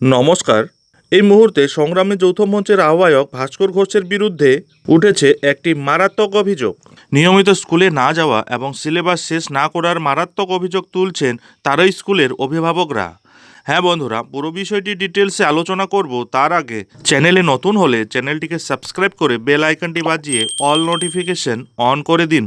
নমস্কার। এই মুহূর্তে সংগ্রামী যৌথ মঞ্চের আহ্বায়ক ভাস্কর ঘোষের বিরুদ্ধে উঠেছে একটি মারাত্মক অভিযোগ। নিয়মিত স্কুলে না যাওয়া এবং সিলেবাস শেষ না করার মারাত্মক অভিযোগ তুলছেন তারই স্কুলের অভিভাবকরা। হ্যাঁ বন্ধুরা, পুরো বিষয়টি ডিটেলসে আলোচনা করব। তার আগে চ্যানেলে নতুন হলে চ্যানেলটিকে সাবস্ক্রাইব করে বেল আইকনটি বাজিয়ে অল নোটিফিকেশন অন করে দিন।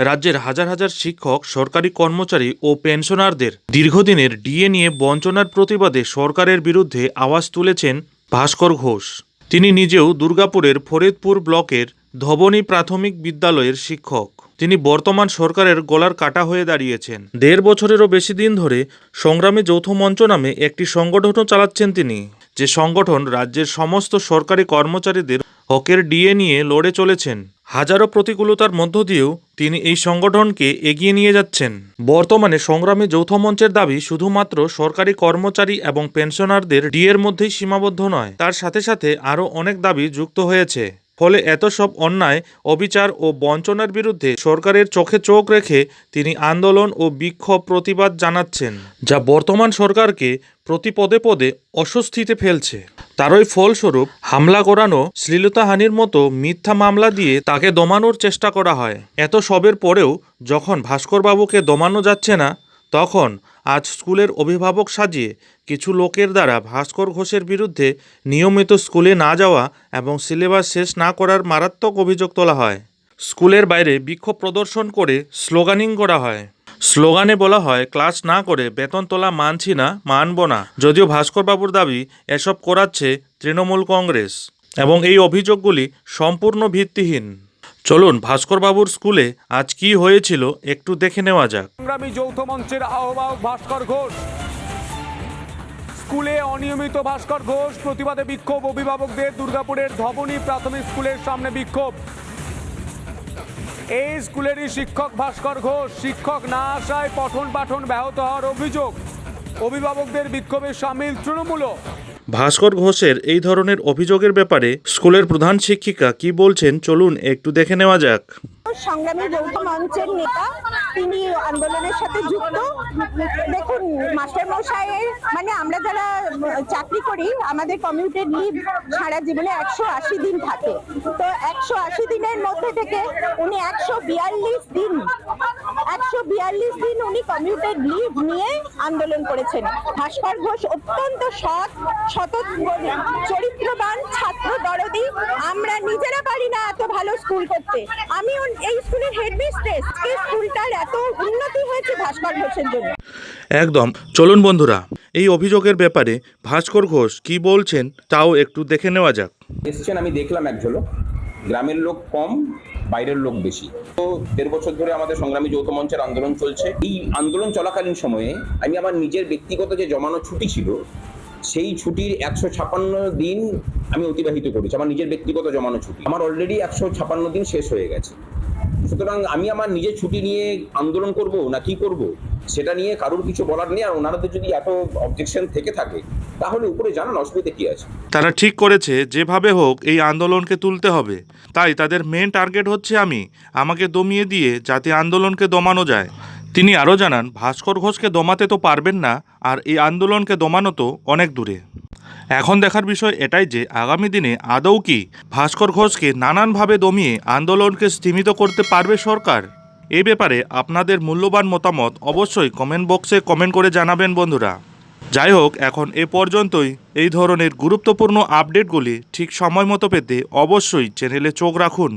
রাজ্যের হাজার হাজার শিক্ষক, সরকারি কর্মচারী ও পেনশনারদের দীর্ঘদিনের ডিএ নিয়ে বঞ্চনার প্রতিবাদে সরকারের বিরুদ্ধে আওয়াজ তুলেছেন ভাস্কর ঘোষ। তিনি নিজেও দুর্গাপুরের ফরিদপুর ব্লকের ধবনী প্রাথমিক বিদ্যালয়ের শিক্ষক। তিনি বর্তমান সরকারের গলার কাটা হয়ে দাঁড়িয়েছেন। দেড় বছরেরও বেশি দিন ধরে সংগ্রামী যৌথ মঞ্চ নামে একটি সংগঠনও চালাচ্ছেন তিনি। যে সংগঠন রাজ্যের সমস্ত সরকারি কর্মচারীদের হকের ডিএ নিয়ে লড়ে চলেছেন হাজারো প্রতিকূলতার মধ্য দিয়েও তিনি এই সংগঠনকে এগিয়ে নিয়ে যাচ্ছেন। বর্তমানে সংগ্রামে যৌথ মঞ্চের দাবি শুধুমাত্র সরকারি কর্মচারী এবং পেনশনারদের ডিএর মধ্যেই সীমাবদ্ধ নয়, তার সাথে সাথে আরও অনেক দাবি যুক্ত হয়েছে। ফলে এত সব অন্যায়, অবিচার ও বঞ্চনার বিরুদ্ধে সরকারের চোখে চোখ রেখে তিনি আন্দোলন ও বিক্ষোভ প্রতিবাদ জানাচ্ছেন, যা বর্তমান সরকারকে প্রতি পদে পদে অস্বস্তিতে ফেলছে। তারই ফলস্বরূপ হামলা করানো শ্লীলতাহানির মতো মিথ্যা মামলা দিয়ে তাকে দমানোর চেষ্টা করা হয়। এত সবের পরেও যখন ভাস্করবাবুকে দমানো যাচ্ছে না, তখন আজ স্কুলের অভিভাবক সাজিয়ে কিছু লোকের দ্বারা ভাস্কর ঘোষের বিরুদ্ধে নিয়মিত স্কুলে না যাওয়া এবং সিলেবাস শেষ না করার মারাত্মক অভিযোগ তোলা হয়। স্কুলের বাইরে বিক্ষোভ প্রদর্শন করে স্লোগানিং করা হয়। স্লোগানে বলা হয়, ক্লাস না করে বেতন তোলা মানছি না, মানব না। যদিও ভাস্করবাবুর দাবি, এসব করাচ্ছে তৃণমূল কংগ্রেস। এবং এই অভিযোগগুলি সম্পূর্ণ ভিত্তিহীন। চলুন ভাস্করবাবুর স্কুলে আজ কি হয়েছিল একটু দেখে নেওয়া যাক। সংগ্রামী যৌথ মঞ্চের আহ্বায়ক ভাস্কর ঘোষ। স্কুলে অনিয়মিত ভাস্কর ঘোষ, প্রতিবাদে বিক্ষোভ, অভিভাবকদের দুর্গাপুরের ধবনী প্রাথমিক স্কুলের সামনে বিক্ষোভ। এই স্কুলেরই শিক্ষক ভাস্কর ঘোষ। শিক্ষক না আসায় পঠন পাঠন ব্যাহত হওয়ার অভিযোগ। অভিভাবকদের বিক্ষোভে সামিল তৃণমূলও। ভাস্কর ঘোষের এই ধরনের অভিযোগের ব্যাপারে স্কুলের প্রধান শিক্ষিকা কি বলছেন, চলুন একটু দেখে নেওয়া যাক। সংগ্রামী যৌথ মঞ্চের নেতা, তিনি আন্দোলনের সাথে যুক্ত। দেখুন, মাস্টার মশাইয়ের মানে আমরা যারা চাকরি করি, আমাদের কমিউটেড লিভ সারা জীবনে একশো আশি দিন থাকে। তো একশো আশি দিনের মধ্যে থেকে উনি একশো বিয়াল্লিশ দিন একশো বিয়াল্লিশ দিন উনি কমিউটেড লিভ নিয়ে আন্দোলন করেছেন। ভাস্কর ঘোষ অত্যন্ত সৎ সত চরিত্রবান ছাত্র দরদি। আমরা নিজেরা পারি না এত ভালো স্কুল করতে। আমি এই স্কুলের হেডমিস্ট্রেস এই স্কুলটার এত উন্নতি হয়েছে ভাস্কর ঘোষের জন্য। একদম। চলুন বন্ধুরা এই অভিযোগের ব্যাপারে ভাস্কর ঘোষ কি বলছেন তাও একটু দেখে নেওয়া যাক। এসছেন আমি দেখলাম এক ঝলক। গ্রামের লোক কম বাইরের লোক বেশি। তো দেড় বছর ধরে আমাদের সংগ্রামী যৌথ মঞ্চের আন্দোলন চলছে। এই আন্দোলন চলাকালীন সময়ে আমি আমার নিজের ব্যক্তিগত যে জমানো ছুটি ছিল, সেই ছুটির একশো ছাপান্ন দিন আমি অতিবাহিত করেছি, আমার নিজের ব্যক্তিগত জমানো ছুটি। আমার অলরেডি একশো ছাপান্ন দিন শেষ হয়ে গেছে। সুতরাং আমি আমার নিজের ছুটি নিয়ে আন্দোলন করব না কি করব, সেটা নিয়ে কারোর কিছু বলার নেই, আর ওনাদের যদি এত অবজেকশন থেকে থাকে, তাহলে উপরে জানান অসুবিধা কি আছে। তারা ঠিক করেছে, যেভাবে হোক এই আন্দোলনকে তুলতে হবে। তাই তাদের মেন টার্গেট হচ্ছে আমি, আমাকে দমিয়ে দিয়ে যাতে আন্দোলনকে দমানো যায়। তিনি আরও জানান, ভাস্কর ঘোষকে দমাতে তো পারবেন না, আর এই আন্দোলনকে দমানো তো অনেক দূরে। এখন দেখার বিষয় এটাই যে আগামী দিনে আদৌ কি ভাস্কর ঘোষকে নানানভাবে দমিয়ে আন্দোলনকে স্থিমিত করতে পারবে সরকার? এ ব্যাপারে আপনাদের মূল্যবান মতামত অবশ্যই কমেন্ট বক্সে কমেন্ট করে জানাবেন বন্ধুরা। যাই হোক, এখন এ পর্যন্তই। এই ধরনের গুরুত্বপূর্ণ আপডেটগুলি ঠিক সময় মতো পেতে অবশ্যই চ্যানেলে চোখ রাখুন।